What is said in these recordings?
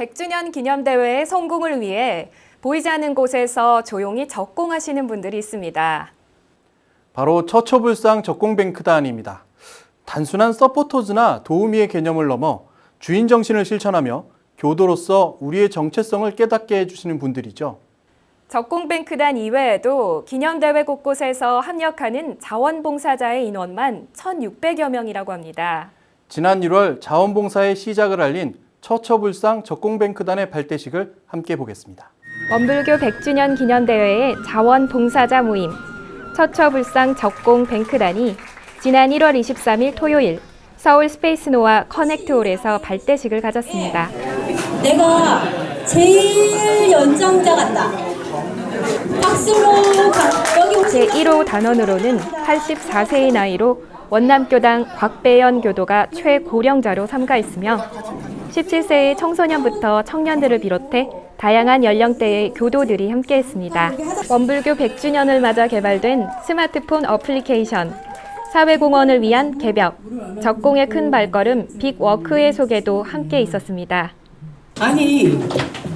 100주년 기념대회의 성공을 위해 보이지 않는 곳에서 조용히 적공하시는 분들이 있습니다. 바로 처처불상 적공뱅크단입니다. 단순한 서포터즈나 도우미의 개념을 넘어 주인 정신을 실천하며 교도로서 우리의 정체성을 깨닫게 해주시는 분들이죠. 적공뱅크단 이외에도 기념대회 곳곳에서 합력하는 자원봉사자의 인원만 1,600여 명이라고 합니다. 지난 1월 자원봉사의 시작을 알린 처처불상 적공뱅크단의 발대식을 함께 보겠습니다. 원불교 100주년 기념대회의 자원봉사자 모임 처처불상 적공뱅크단이 지난 1월 23일 토요일 서울 스페이스노아 커넥트홀에서 발대식을 가졌습니다. 내가 제일 연장자 같다. 박수로 가, 여기 오시 제1호 단원으로는 84세의 나이로 원남교당 곽배연 교도가 최고령자로 삼가했으며 17세의 청소년부터 청년들을 비롯해 다양한 연령대의 교도들이 함께했습니다. 원불교 100주년을 맞아 개발된 스마트폰 어플리케이션 사회공헌을 위한 개벽 적공의 큰 발걸음 빅워크의 소개도 함께 있었습니다. 아니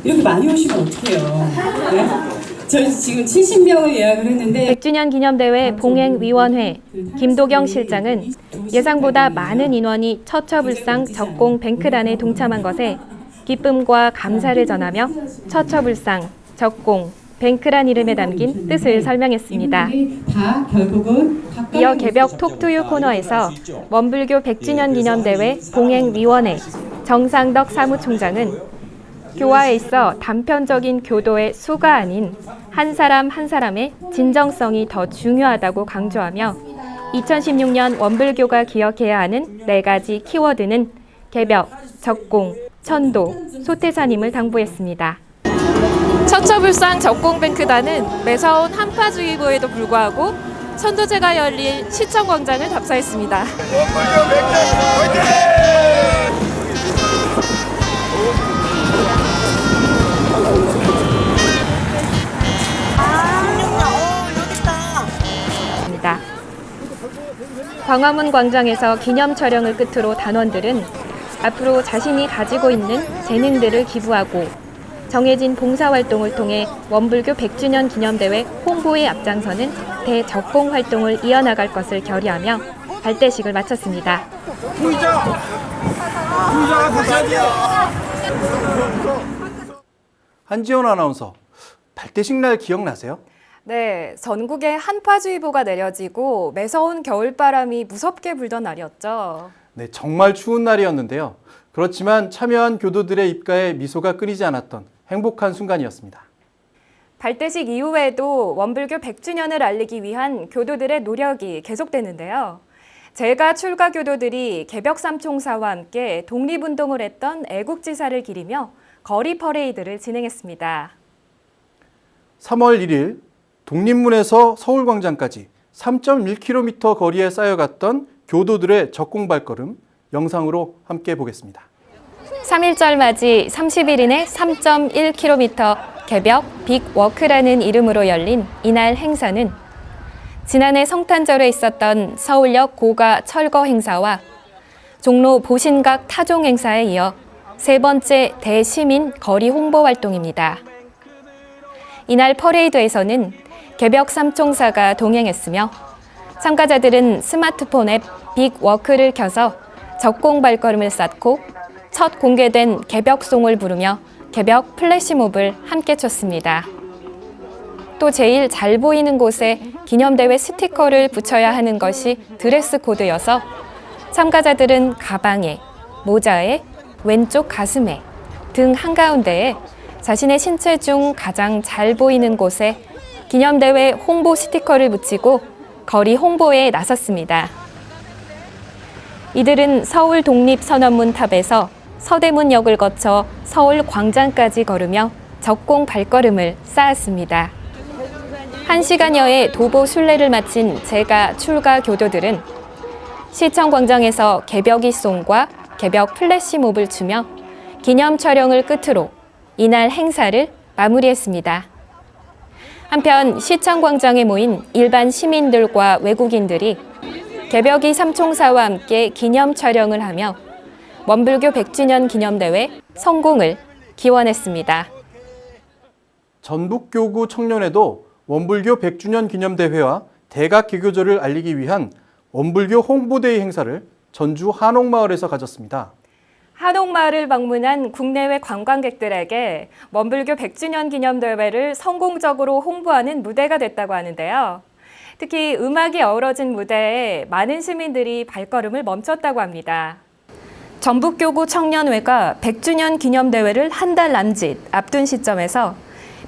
이렇게 많이 오시면 어떡해요 네? 저 지금 70명을 예약을 했는데 100주년 기념대회 봉행위원회 김도경 실장은 예상보다 많은 인원이 처처불상 적공 뱅크단에 동참한 것에 기쁨과 감사를 전하며 처처불상 적공 뱅크란 이름에 담긴 뜻을 설명했습니다. 이어 개벽 톡투유 코너에서 원불교 100주년 기념대회 봉행위원회 정상덕 사무총장은 교화에 있어 단편적인 교도의 수가 아닌 한 사람 한 사람의 진정성이 더 중요하다고 강조하며 2016년 원불교가 기억해야 하는 네 가지 키워드는 개벽, 적공, 천도, 소태산임을 당부했습니다. 처처불상 적공뱅크단은 매서운 한파주의보에도 불구하고 천도제가 열릴 시청광장을 답사했습니다. 광화문 광장에서 기념 촬영을 끝으로 단원들은 앞으로 자신이 가지고 있는 재능들을 기부하고 정해진 봉사활동을 통해 원불교 100주년 기념대회 홍보에 앞장서는 대적공 활동을 이어나갈 것을 결의하며 발대식을 마쳤습니다. 한지원 아나운서, 발대식 날 기억나세요? 네, 전국에 한파주의보가 내려지고 매서운 겨울바람이 무섭게 불던 날이었죠. 네, 정말 추운 날이었는데요. 그렇지만 참여한 교도들의 입가에 미소가 끊이지 않았던 행복한 순간이었습니다. 발대식 이후에도 원불교 100주년을 알리기 위한 교도들의 노력이 계속되는데요. 제가 출가 교도들이 개벽 삼총사와 함께 독립운동을 했던 애국지사를 기리며 거리 퍼레이드를 진행했습니다. 3월 1일 독립문에서 서울광장까지 3.1km 거리에 쌓여갔던 교도들의 적공 발걸음 영상으로 함께 보겠습니다. 3.1절 맞이 30일인의 3.1km 개벽 빅워크라는 이름으로 열린 이날 행사는 지난해 성탄절에 있었던 서울역 고가 철거 행사와 종로 보신각 타종 행사에 이어 세 번째 대시민 거리 홍보 활동입니다. 이날 퍼레이드에서는 개벽 삼총사가 동행했으며 참가자들은 스마트폰 앱 빅워크를 켜서 적공 발걸음을 쌓고 첫 공개된 개벽송을 부르며 개벽 플래시몹을 함께 췄습니다. 또 제일 잘 보이는 곳에 기념대회 스티커를 붙여야 하는 것이 드레스 코드여서 참가자들은 가방에, 모자에, 왼쪽 가슴에, 등 한가운데에 자신의 신체 중 가장 잘 보이는 곳에 기념대회 홍보 스티커를 붙이고 거리 홍보에 나섰습니다. 이들은 서울 독립선언문 탑에서 서대문역을 거쳐 서울 광장까지 걸으며 적공 발걸음을 쌓았습니다. 한 시간여의 도보 순례를 마친 제가 출가 교도들은 시청 광장에서 개벽이 송과 개벽 플래시몹을 추며 기념 촬영을 끝으로 이날 행사를 마무리했습니다. 한편 시청 광장에 모인 일반 시민들과 외국인들이 개벽이 삼총사와 함께 기념 촬영을 하며 원불교 100주년 기념대회 성공을 기원했습니다. 전북교구 청년회도 원불교 100주년 기념대회와 대각 개교절을 알리기 위한 원불교 홍보대회 행사를 전주 한옥마을에서 가졌습니다. 한옥마을을 방문한 국내외 관광객들에게 원불교 100주년 기념대회를 성공적으로 홍보하는 무대가 됐다고 하는데요. 특히 음악이 어우러진 무대에 많은 시민들이 발걸음을 멈췄다고 합니다. 전북교구 청년회가 100주년 기념대회를 한 달 남짓 앞둔 시점에서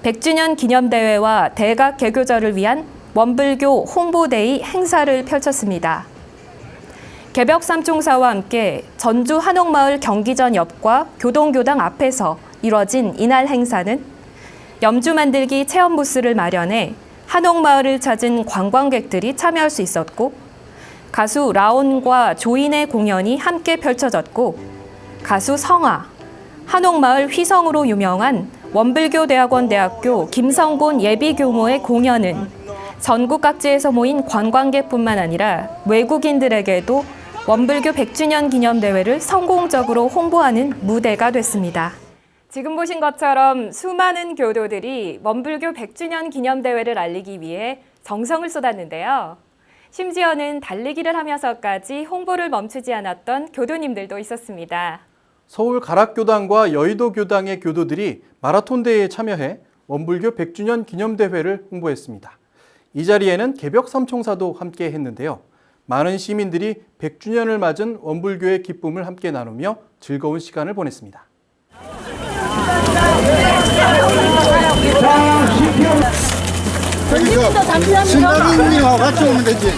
100주년 기념대회와 대각 개교절을 위한 원불교 홍보데이 행사를 펼쳤습니다. 개벽 삼총사와 함께 전주 한옥마을 경기전 옆과 교동교당 앞에서 이뤄진 이날 행사는 염주 만들기 체험 부스를 마련해 한옥마을을 찾은 관광객들이 참여할 수 있었고 가수 라온과 조인의 공연이 함께 펼쳐졌고 가수 성아, 한옥마을 휘성으로 유명한 원불교 대학원 대학교 김성곤 예비교모의 공연은 전국 각지에서 모인 관광객뿐만 아니라 외국인들에게도 원불교 100주년 기념대회를 성공적으로 홍보하는 무대가 됐습니다. 지금 보신 것처럼 수많은 교도들이 원불교 100주년 기념대회를 알리기 위해 정성을 쏟았는데요. 심지어는 달리기를 하면서까지 홍보를 멈추지 않았던 교도님들도 있었습니다. 서울 가락교당과 여의도교당의 교도들이 마라톤 대회에 참여해 원불교 100주년 기념대회를 홍보했습니다. 이 자리에는 개벽 삼총사도 함께 했는데요. 많은 시민들이 100주년을 맞은 원불교의 기쁨을 함께 나누며 즐거운 시간을 보냈습니다. 여기서 신다빈님하고 같이 오면 되지.